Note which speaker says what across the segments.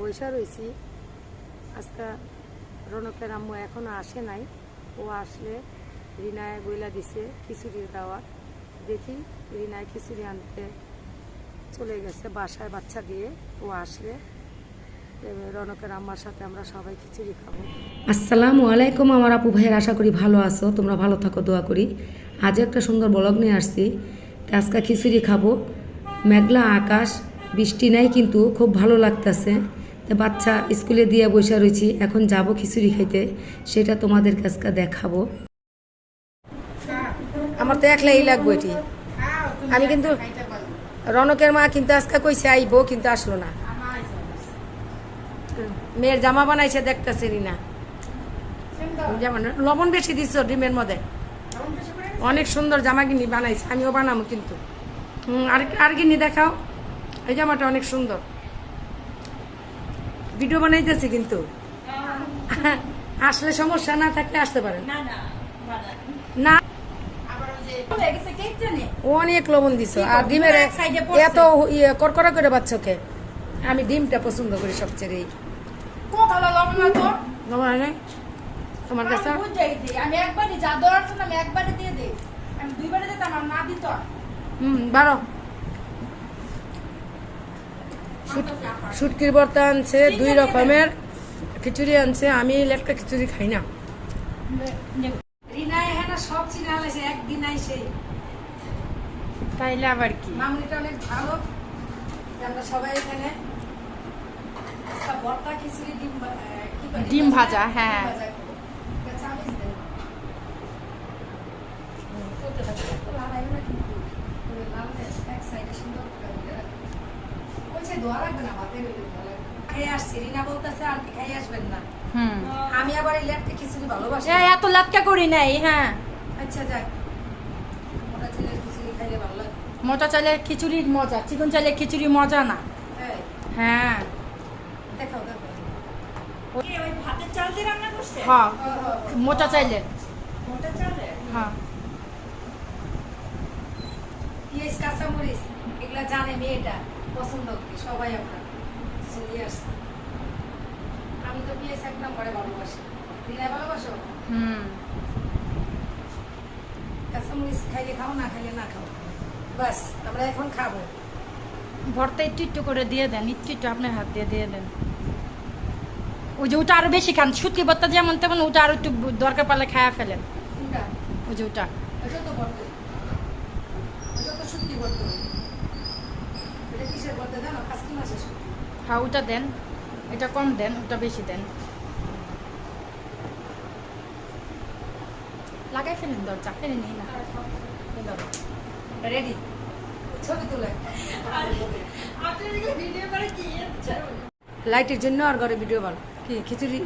Speaker 1: বৈশা রয়েছি আজকে রনকের আম্মু এখনও আসে নাই। ও আসলে রিনায় বইলা দিছে খিচুড়ির দাওয়াত দেখি রিনায় খিচুড়ি আনতে চলে গেছে বাসায় বাচ্চা দিয়ে। ও আসলে রনকের আম্মার সাথে আমরা সবাই খিচুড়ি খাব।
Speaker 2: আসসালামু আলাইকুম আমার আপু ভাইয়ের, আশা করি ভালো আছো। তোমরা ভালো থাকো, দোয়া করি। আজ একটা সুন্দর ব্লগ নিয়ে আসছি। আজকে খিচুড়ি খাব। মেঘলা আকাশ, বৃষ্টি নাই কিন্তু খুব ভালো লাগতেছে। তো বাচ্চা স্কুলে দিয়ে বসে রয়েছি এখন যাব খিচুড়ি খাইতে, সেটা তোমাদের কাছকে দেখাবো।
Speaker 1: আমার তো একলাই লাগবো এটি। আমি কিন্তু রনকের মা কিন্তু আজকে কইছে আইবো, কিন্তু আসলো না। মেয়ের জামা বানাইছে, দেখতেছে না যেমন লবণ বেশি দিচ্ছ ডিমের মধ্যে? অনেক সুন্দর জামা কিনি বানাইছে, আমিও বানাবো কিন্তু। আর আর কিনি দেখাও, এই জামাটা অনেক সুন্দর। ভিডিও বানাইতেছি কিন্তু। আসলে সমস্যা না থাকলে আসতে পারেন না অনেক লবণ দিছো। আর ডিমের এত ইয়ে করকরা করে বাচ্চাকে আমি ডিমটা পছন্দ করি সবচেয়ে? তোমার কাছে?
Speaker 3: আমি একবারই যা দেওয়ার আমি একবারে দিয়ে দিই। আমি দুইবারে দিতাম আমার না দিত।
Speaker 1: হুম বারো শুটকির ভর্তা আনছে দুই রকমের। খিচুড়ি আনছে আমি লেটকা খিচুড়ি খাই না। এখানে সব একদিন আইসে।
Speaker 3: তাইলে আবার কি?
Speaker 1: মামুনিটা অনেক ভালো। আমরা সবাই এখানে ভর্তা খিচুড়ি ডিম
Speaker 3: ভাজা, হ্যাঁ।
Speaker 1: করতে লাল এক এ সুন্দর করে দিয়ে রাখো। ওই side ধোয়া লাগবে না, ভাতে হইলে ভালো লাগবে। খেয়ে আসছি, রিনা বলতেছে আন্টি খেয়ে আসবেন না। আমি আবার এই লেটকে খিচুড়ি ভালোবাসি।
Speaker 3: এই এত লাটকা করি নাই হ্যাঁ।
Speaker 1: আচ্ছা যাক। ওরা ছেলের খিচুড়ি খাইলে ভালো লাগে।
Speaker 3: মোটা চালে খিচুড়ির মজা চিকন চালে খিচুড়ি মজা না। হ্যাঁ।
Speaker 1: দেখাও
Speaker 3: হ্যাঁ মোটা চাইলে হ্যাঁ।
Speaker 1: পিঁয়াজ কাঁচামরিচ এগুলা জানে মেয়েটা পছন্দ করি সবাই আমরা। চলে আসছে। আমি তো পিঁয়াজ এক নম্বরে ভালোবাসি। দিনে ভালোবাসো?
Speaker 3: হুম।
Speaker 1: কাঁচামরিচ খাইলে খাও না খাইলে না খাও। বাস আমরা এখন খাব।
Speaker 3: ভর্তা একটু একটু করে দিয়ে দেন একটু একটু আপনার হাত দিয়ে দিয়ে দেন। ওই যে ওটা আরও বেশি খান শুটকি ভর্তা যেমন তেমন ওটা আরও একটু দরকার পারলে খায়া ফেলেন। ওই যে ওটা।
Speaker 1: ওটা তো এটা কিসের বর্তে জানো কাজকি মাসের শুটকি
Speaker 3: হ্যাঁ ওটা দেন। এটা কম দেন ওটা বেশি দেন। লাগাই ফেলেন দরজা ফেলে নিই না।
Speaker 1: রেডি ছবি তুলে। লাইটের জন্য আর ঘরে ভিডিও বানো কি খিচুড়ি?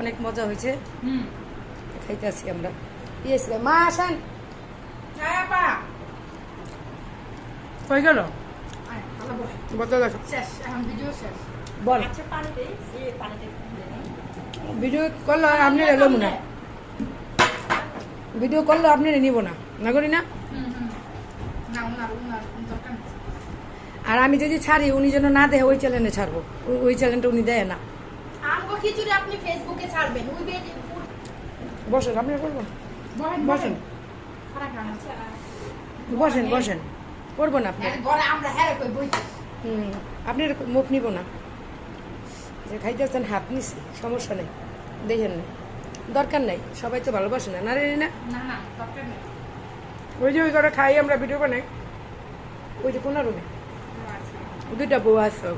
Speaker 1: অনেক মজা হয়েছে।
Speaker 3: হুম।
Speaker 1: খাইতে আসি আমরা। ইয়েস মা আসেন। কই গেল? বলতে দেখো।
Speaker 3: শেষ এখন ভিডিও শেষ।
Speaker 1: বল। ভিডিও করল আপনি ভিডিও করল আপনি নিব না। না করি না?
Speaker 3: না
Speaker 1: আর আমি যদি ছাড়ি উনি যেন না দেয় ওই চ্যানেলে ছাড়বো। ওই- ওই চ্যানেলটা উনি দেয় না।
Speaker 3: আপনি ফেসবুকে ছাড়বেন।
Speaker 1: বসেন আপনি
Speaker 3: বসেন
Speaker 1: বসেন। বসেন বসেন। করব না আপনি
Speaker 3: হ্যাঁ
Speaker 1: হুম আপনি এরকম মুখ নিব না। যে খাইতেছেন হাত নিছি সমস্যা নেই দেখেন না দরকার নাই সবাই তো ভালোবাসে না। না রে না
Speaker 3: না না দরকার নেই।
Speaker 1: ওই যে ওই করে খাই আমরা ভিডিও বানাই। ওই যে কোন রুমে? দুইটা বউ আছে